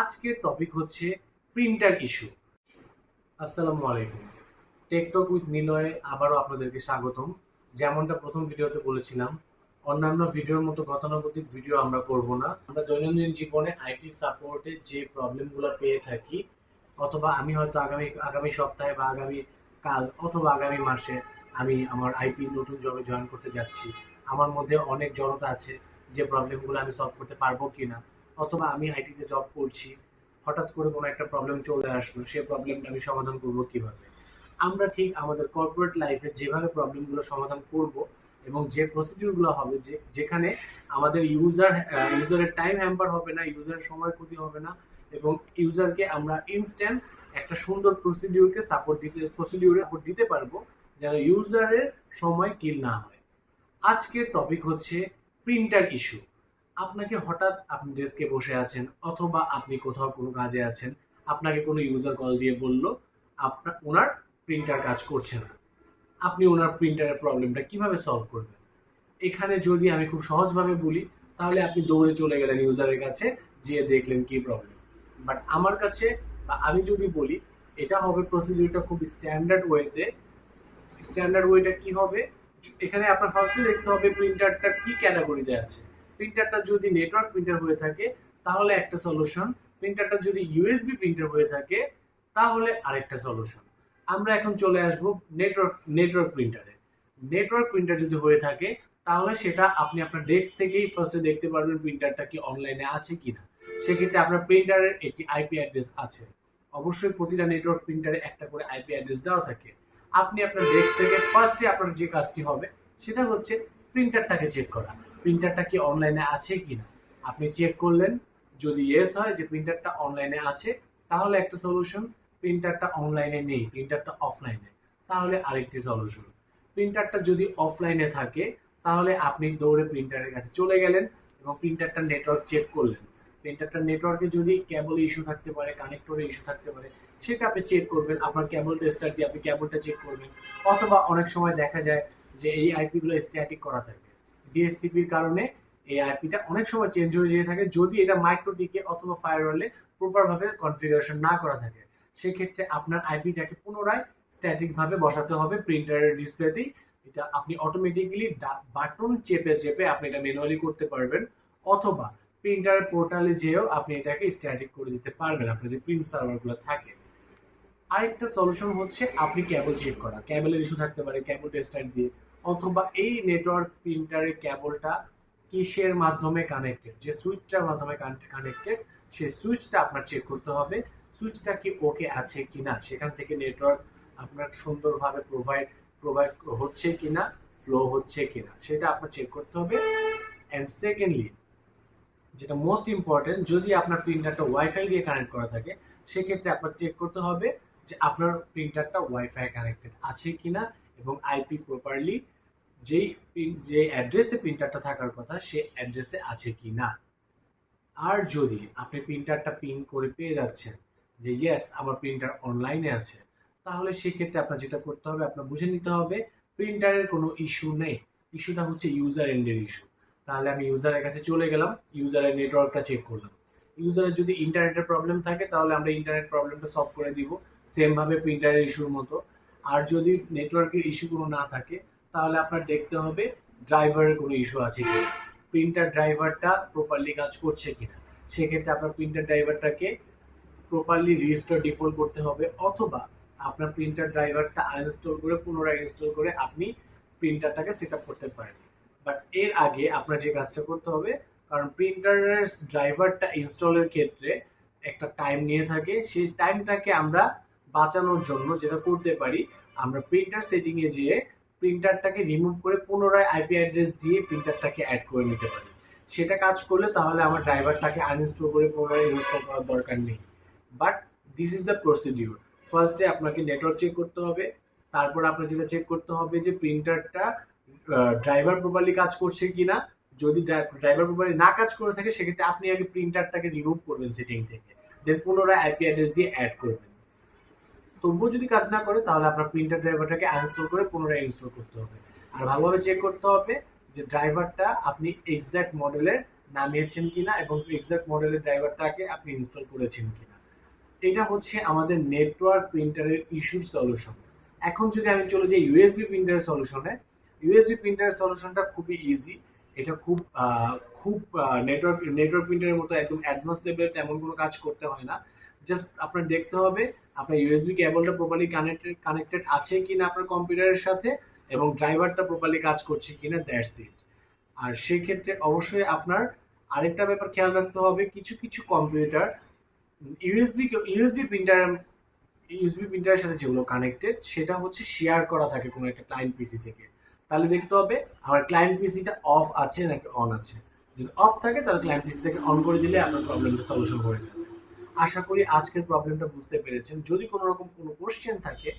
আজকের টপিক হচ্ছে printer issue আসসালামু আলাইকুম। টেকটক উইথ নিলয়ে আবারও আপনাদেরকে স্বাগতম। যেমনটা প্রথম ভিডিওতে বলেছিলাম, অন্যান্য ভিডিওর মতো গতানুগতিক ভিডিও আমরা করব না। আমরা দৈনন্দিন জীবনে আইটি সাপোর্টে যে প্রবলেমগুলো পেয়ে থাকি, অথবা আমি হয়তো আগামী আগামী সপ্তাহে বা আগামী কাল অথবা আগামী মাসে আমি আমার আইটি নতুন জবে জয়েন করতে যাচ্ছি। আমার মধ্যে অনেক জড়তা আছে যে প্রবলেমগুলো আমি সলভ করতে পারব কিনা। অথবা আমি আইটিতে জব করছি, হঠাৎ করে কোনো একটা প্রবলেম চলে আসলো সেই প্রবলেমটা আমি সমাধান করব কীভাবে? আমরা ঠিক আমাদের কর্পোরেট লাইফে যেভাবে প্রবলেমগুলো সমাধান করব এবং যে প্রসিডিউরগুলো হবে, যে, যেখানে আমাদের ইউজার ইউজারের টাইম হ্যাম্পার হবে না ইউজারের সময় ক্ষতি হবে না এবং ইউজারকে আমরা ইনস্ট্যান্ট একটা সুন্দর প্রসিডিউরকে সাপোর্ট দিতে প্রসিডিউরে সাপোর্ট দিতে পারব যেন ইউজারের সময় কিল না হয়। আজকের টপিক হচ্ছে প্রিন্টার ইস্যু আপনাকে হঠাৎ আপনি ডেস্কে বসে আছেন অথবা আপনি কোথাও কোনো কাজে আছেন, আপনাকে কোনো ইউজার কল দিয়ে বলল আপনার ওনার প্রিন্টার কাজ করছে না। আপনি ওনার প্রিন্টারের প্রবলেমটা কীভাবে সলভ করবেন? এখানে যদি আমি খুব সহজভাবে বলি, তাহলে আপনি দৌড়ে চলে গেলেন ইউজারের কাছে যেয়ে দেখলেন কি প্রবলেম বাট আমার কাছে, বা আমি যদি বলি, এটা হবে প্রসিডিউরটা খুব স্ট্যান্ডার্ড ওয়েতে স্ট্যান্ডার্ড ওয়েটা কি হবে? এখানে আপনার ফার্স্টে দেখতে হবে প্রিন্টারটা কি ক্যাটাগরিতে আছে। প্রিন্টারটা যদি নেটওয়ার্ক প্রিন্টার হয়ে থাকে, তাহলে একটা সলিউশন প্রিন্টারটা যদি ইউএসবি প্রিন্টার হয়ে থাকে, তাহলে আরেকটা সলিউশন আমরা এখন চলে আসব নেটওয়ার্ক নেটওয়ার্ক প্রিন্টারে নেটওয়ার্ক প্রিন্টার যদি হয়ে থাকে, তাহলে সেটা আপনি আপনার ডেস্ক থেকেই ফার্স্টে দেখতে পারবেন প্রিন্টারটা কি অনলাইনে আছে কিনা। সেক্ষেত্রে আপনার প্রিন্টারের একটি আইপি অ্যাড্রেস আছে। অবশ্যই প্রতিটা নেটওয়ার্ক প্রিন্টারে একটা করে আইপি অ্যাড্রেস দেওয়া থাকে। আপনি আপনার ডেস্ক থেকে ফার্স্টে আপনার যে কাজটি হবে, সেটা হচ্ছে প্রিন্টারটাকে চেক করা। প্রিন্টারটা কি অনলাইনে আছে কিনা? আপনি চেক করলেন, যদি ইয়েস হয় যে প্রিন্টারটা অনলাইনে আছে, তাহলে একটা সলিউশন প্রিন্টারটা অনলাইনে নেই প্রিন্টারটা অফলাইনে তাহলে আরেকটি সলিউশন প্রিন্টারটা যদি অফলাইনে থাকে, তাহলে আপনি দৌড়ে প্রিন্টারের কাছে চলে গেলেন এবং প্রিন্টারটা নেটওয়ার্ক চেক করলেন। প্রিন্টারটা নেটওয়ার্কে যদি কেবল ইস্যু থাকতে পারে কানেক্টরে ইস্যু থাকতে পারে, সেটা আপনি চেক করবেন। আপনার কেবল টেস্টার দিয়ে আপনি কেবলটা চেক করবেন। অথবা অনেক সময় দেখা যায় যে এই আইপি গুলো স্ট্যাটিক করা থাকে। ডিএসসিপির কারণে এই আইপিটা অনেক সময় চেঞ্জ হয়ে যেতে থাকে, যদি এটা মাইক্রোটিকে অথবা ফায়ারওয়ালে প্রপার ভাবে কনফিগারেশন না করা থাকে। সেক্ষেত্রে আপনার আইপিটাকে পুনরায় স্ট্যাটিক ভাবে বসাতে হবে প্রিন্টারের ডিসপ্লেতেই এটা আপনি অটোমেটিক্যালি বাটন চেপে চেপে আপনি এটা ম্যানুয়ালি করতে পারবেন, অথবা প্রিন্টারের পোর্টালে যেও আপনি এটাকে স্ট্যাটিক করে দিতে পারবেন। আপনার যে প্রিন্ট সার্ভারগুলো থাকে। আরেকটা সলিউশন হচ্ছে আপনি কেবল চেক করা। কেবলের ইস্যু থাকতে পারে কেবল টেস্টার দিয়ে। অথবা এই নেটওয়ার্ক প্রিন্টারের কেবলটা কিসের মাধ্যমে কানেক্টেড যে সুইচটার মাধ্যমে কানেক্টেড সেই সুইচটা আপনার চেক করতে হবে। সুইচটা কি ওকে আছে কিনা? সেখান থেকে নেটওয়ার্ক আপনার সুন্দরভাবে প্রোভাইড প্রোভাইড হচ্ছে কিনা ফ্লো হচ্ছে কিনা, সেটা আপনার চেক করতে হবে। অ্যান্ড সেকেন্ডলি যেটা মোস্ট ইম্পর্টেন্ট যদি আপনার প্রিন্টারটা ওয়াইফাই দিয়ে কানেক্ট করা থাকে, সেক্ষেত্রে আপনার চেক করতে হবে যে আপনার প্রিন্টারটা ওয়াইফাই কানেক্টেড আছে কিনা এবং আইপি প্রপারলি যেই যে অ্যাড্রেসে প্রিন্টারটা থাকার কথা সে অ্যাড্রেসে আছে কি না আর যদি আপনি প্রিন্টারটা পিন করে পেয়ে যাচ্ছেন যে ইয়েস আমার প্রিন্টার অনলাইনে আছে, তাহলে সেক্ষেত্রে আপনার যেটা করতে হবে, আপনার বুঝে নিতে হবে প্রিন্টারের কোনো ইস্যু নেই। ইস্যুটা হচ্ছে ইউজার এন্ডের ইস্যু তাহলে আমি ইউজারের কাছে চলে গেলাম ইউজারের নেটওয়ার্কটা চেক করলাম। ইউজারের যদি ইন্টারনেটের প্রবলেম থাকে, তাহলে আমরা ইন্টারনেট প্রবলেমটা সলভ করে দিব সেম ভাবে প্রিন্টারের ইস্যুর মতো। আর যদি নেটওয়ার্কের ইস্যু কোনো না থাকে, তাহলে আপনার দেখতে হবে ড্রাইভারের কোনো ইস্যু আছে কিনা। প্রিন্টার ড্রাইভারটা প্রপারলি কাজ করছে কিনা। সেক্ষেত্রে আপনার প্রিন্টার ড্রাইভারটাকে প্রপারলি রিস্টোর ডিফল্ট করতে হবে, অথবা আপনার প্রিন্টার ড্রাইভারটা আনইনস্টল করে, পুনরায় ইনস্টল করে আপনি প্রিন্টারটাকে সেট করতে পারেন। বাট এর আগে আপনার যে কাজটা করতে হবে কারণ প্রিন্টারের ড্রাইভারটা ইনস্টলের ক্ষেত্রে একটা টাইম নিয়ে থাকে। সেই টাইমটাকে আমরা বাঁচানোর জন্য যেটা করতে পারি, আমরা প্রিন্টার সেটিংয়ে যেয়ে প্রিন্টারটাকে রিমুভ করে পুনরায় আইপি অ্যাড্রেস দিয়ে প্রিন্টারটাকে অ্যাড করে নিতে পারি। সেটা কাজ করলে তাহলে আমার ড্রাইভারটাকে আনইনস্টল করে পুনরায় ইনস্টল করার দরকার নেই। But this is the procedure ফার্স্টে আপনাকে নেটওয়ার্ক চেক করতে হবে। তারপর আপনার যেটা চেক করতে হবে যে প্রিন্টারটা ড্রাইভার প্রপারলি কাজ করছে কিনা। যদি ড্রাইভার প্রপারলি না কাজ করে থাকে, সেক্ষেত্রে আপনি আগে প্রিন্টারটাকে রিমুভ করবেন সেটিং থেকে। দেন পুনরায় আইপি অ্যাড্রেস দিয়ে অ্যাড করবেন। তবুও যদি কাজ না করে, তাহলে আপনার প্রিন্টার ড্রাইভারটাকে আনইনস্টল করে পুনরায় ইনস্টল করতে হবে। আর ভালোভাবে চেক করতে হবে যে ড্রাইভারটা আপনি এক্স্যাক্ট মডেলের নামিয়েছেন কিনা এবং এক্সাক্ট মডেলের ড্রাইভারটাকে আপনি ইনস্টল করেছেন কিনা। এটা হচ্ছে আমাদের নেটওয়ার্ক প্রিন্টারের ইস্যুর সলিউশন এখন যদি আমি চলে যাই ইউএসবি প্রিন্টারের সলিউশনে ইউএসবি প্রিন্টারের সলিউশনটা খুবই ইজি এটা খুব খুব নেটওয়ার্ক নেটওয়ার্ক প্রিন্টারের মতো একদম অ্যাডভান্স লেভেলে তেমন কোনো কাজ করতে হয় না। জাস্ট আপনার দেখতে হবে, আপনার ইউএসবি কেবলটা প্রপারলি কানেক্টেড কানেক্টেড আছে কিনা আপনার কম্পিউটারের সাথে এবং ড্রাইভারটা প্রপারলি কাজ করছে কিনা দ্যাটস ইট আর সেক্ষেত্রে অবশ্যই আপনার আরেকটা ব্যাপার খেয়াল রাখতে হবে, কিছু কিছু computer USB USB printer USB প্রিন্টারের সাথে যেগুলো কানেক্টেড সেটা হচ্ছে শেয়ার করা থাকে কোনো একটা ক্লায়েন্ট পিসি থেকে। তাহলে দেখতে হবে, আমার ক্লায়েন্ট পিসিটা অফ আছে নাকি অন আছে? যদি অফ থাকে, তাহলে ক্লায়েন্ট পিসিটাকে অন করে দিলে আপনার প্রবলেমটা সলিউশন হয়ে যাবে। আশা করি আজকের প্রবলেমটা বুঝতে পেরেছেন। যদি কোনো রকম কোনো কোশ্চেন থাকে,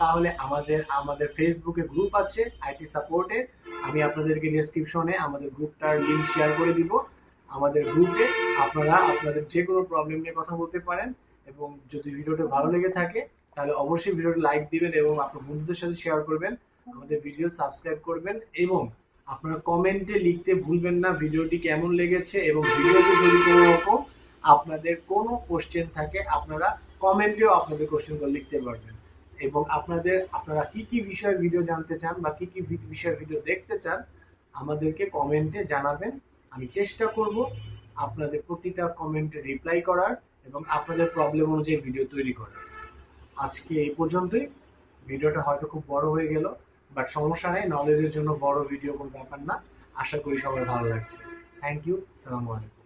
তাহলে আমাদের আমাদের ফেসবুকে গ্রুপ আছে আইটি সাপোর্টের আমি আপনাদেরকে ডেসক্রিপশনে আমাদের গ্রুপটার লিঙ্ক শেয়ার করে দিব। আমাদের গ্রুপে আপনারা আপনাদের যে কোনো প্রবলেম নিয়ে কথা বলতে পারেন এবং যদি ভিডিওটা ভালো লেগে থাকে, তাহলে অবশ্যই ভিডিওটা লাইক দিবেন এবং আপনার বন্ধুদের সাথে শেয়ার করবেন। আমাদের ভিডিও সাবস্ক্রাইব করবেন এবং আপনারা কমেন্টে লিখতে ভুলবেন না ভিডিওটি কেমন লেগেছে এবং ভিডিওতে যদি কোনো রকম আপনাদের কোনো কোশ্চেন থাকে, আপনারা কমেন্টেও আপনাদের কোশ্চেনগুলো লিখতে পারবেন। এবং আপনাদের, আপনারা কি কি বিষয়ের ভিডিও জানতে চান বা কি কি বিষয়ের ভিডিও দেখতে চান, আমাদেরকে কমেন্টে জানাবেন। আমি চেষ্টা করব আপনাদের প্রতিটা কমেন্টে রিপ্লাই করার এবং আপনাদের প্রবলেম অনুযায়ী ভিডিও তৈরি করার। আজকে এই পর্যন্তই। ভিডিওটা হয়তো খুব বড় হয়ে গেল। বাট সমস্যা নেই নলেজের জন্য বড় ভিডিও কোনো ব্যাপার না। আশা করি সবাই ভালো লাগছে। থ্যাংক ইউ সালামু আলাইকুম।